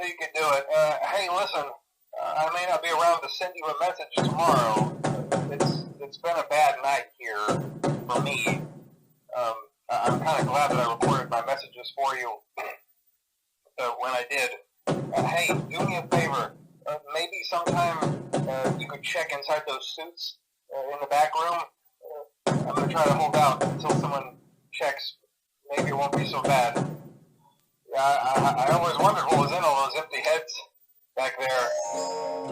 knew you could do it. Uh, hey, listen, uh, I may not be around to send you a message tomorrow. It's it's been a bad night here for me. Um, I'm kind of glad that I recorded my messages for you uh, when I did. Uh, hey, do me a favor. Uh, maybe sometime uh, you could check inside those suits uh, in the back room. Uh, I'm gonna try to hold out until someone checks. Maybe it won't be so bad. Yeah, I, I, I always wondered what was in back there.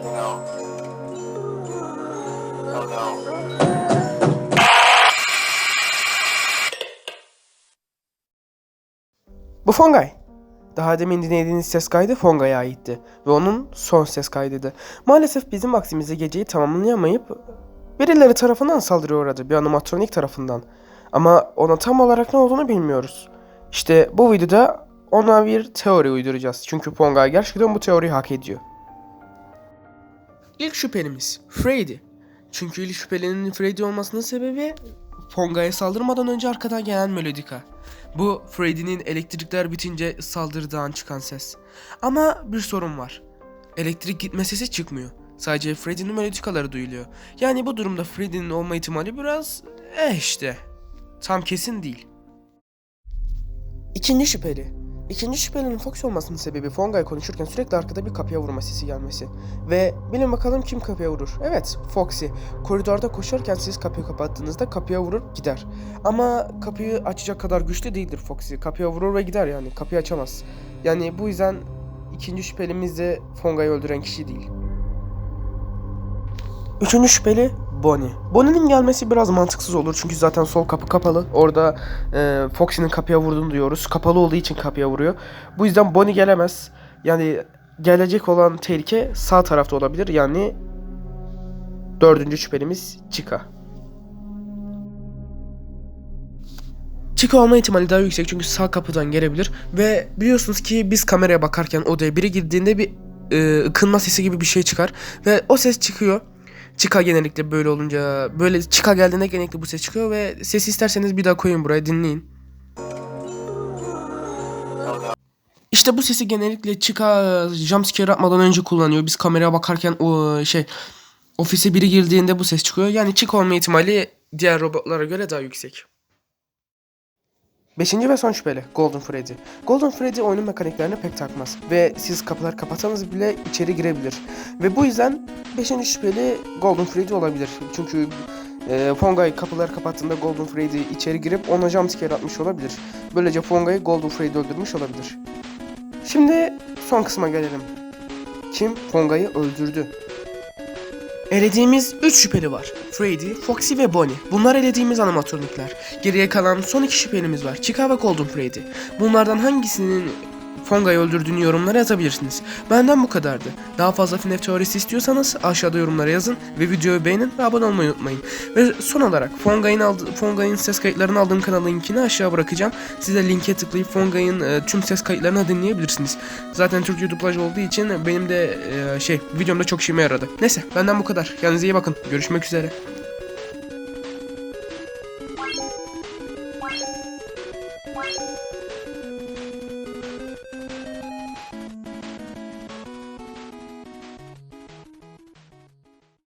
Know. Oh no. Bu Fongay. Daha demin dinlediğiniz ses kaydı Fongay'a aitti ve onun son ses kaydıydı. Maalesef bizim vaktimizde geceyi tamamlayamayıp birileri tarafından saldırıya uğradı bir animatronik tarafından. Ama ona tam olarak ne olduğunu bilmiyoruz. İşte bu videoda ona bir teori uyduracağız. Çünkü Fongay gerçekten bu teoriyi hak ediyor. İlk şüphelimiz Freddy. Çünkü ilk şüphelinin Freddy olmasının sebebi Fonga'ya saldırmadan önce arkadan gelen melodika. Bu Freddy'nin elektrikler bitince saldırıdan çıkan ses. Ama bir sorun var. Elektrik gitme sesi çıkmıyor. Sadece Freddy'nin melodikaları duyuluyor. Yani bu durumda Freddy'nin olma ihtimali biraz eh işte. Tam kesin değil. İkinci şüpheli. İkinci şüphelinin Fox olmasının sebebi Fongay konuşurken sürekli arkada bir kapıya vurma sesi gelmesi. Ve bilin bakalım kim kapıya vurur. Evet, Foxy. Koridorda koşarken siz kapıyı kapattığınızda kapıya vurur gider. Ama kapıyı açacak kadar güçlü değildir Foxy. Kapıya vurur ve gider yani. Kapıyı açamaz. Yani bu yüzden ikinci şüphelimiz de Fonga'yı öldüren kişi değil. Üçüncü şüpheli Bonnie. Bonnie'nin gelmesi biraz mantıksız olur çünkü zaten sol kapı kapalı. Orada e, Foxy'nin kapıya vurduğunu duyuyoruz. Kapalı olduğu için kapıya vuruyor. Bu yüzden Bonnie gelemez. Yani gelecek olan tehlike sağ tarafta olabilir. Yani dördüncü şüphelimiz Chica. Chica olma ihtimali daha yüksek çünkü sağ kapıdan gelebilir ve biliyorsunuz ki biz kameraya bakarken odaya biri girdiğinde bir e, ıkınma sesi gibi bir şey çıkar ve o ses çıkıyor. Chica genellikle böyle olunca böyle Chica geldiğinde genellikle bu ses çıkıyor ve sesi isterseniz bir daha koyun buraya dinleyin. İşte bu sesi genellikle Chica jumpscare atmadan önce kullanıyor. Biz kameraya bakarken o şey ofise biri girdiğinde bu ses çıkıyor. Yani Chica olma ihtimali diğer robotlara göre daha yüksek. Beşinci ve son şüpheli Golden Freddy. Golden Freddy oyunun mekaniklerine pek takmaz ve siz kapılar kapatsanız bile içeri girebilir. Ve bu yüzden beşinci şüpheli Golden Freddy olabilir. Çünkü e, Fongay kapıları kapattığında Golden Freddy içeri girip ona jumpscare atmış olabilir. Böylece Fongay'ı Golden Freddy öldürmüş olabilir. Şimdi son kısma gelelim. Kim Fongay'ı öldürdü? Elediğimiz 3 şüpheli var. Freddy, Foxy ve Bonnie. Bunlar elediğimiz animatronikler. Geriye kalan son iki şüphelimiz var. Chica ve Golden Freddy. Bunlardan hangisinin Fonga'yı öldürdüğünü yorumlara yazabilirsiniz. Benden bu kadardı. Daha fazla FNAF teorisi istiyorsanız aşağıda yorumlara yazın ve videoyu beğenin ve abone olmayı unutmayın. Ve son olarak Fonga'nın aldı, Fonga'nın ses kayıtlarını aldığım kanalın linkini aşağı bırakacağım. Size linke tıklayıp Fonga'nın e, tüm ses kayıtlarını dinleyebilirsiniz. Zaten Türk YouTube dublaj olduğu için benim de e, şey videomda çok işime yaradı. Neyse benden bu kadar. Kendinize iyi bakın. Görüşmek üzere.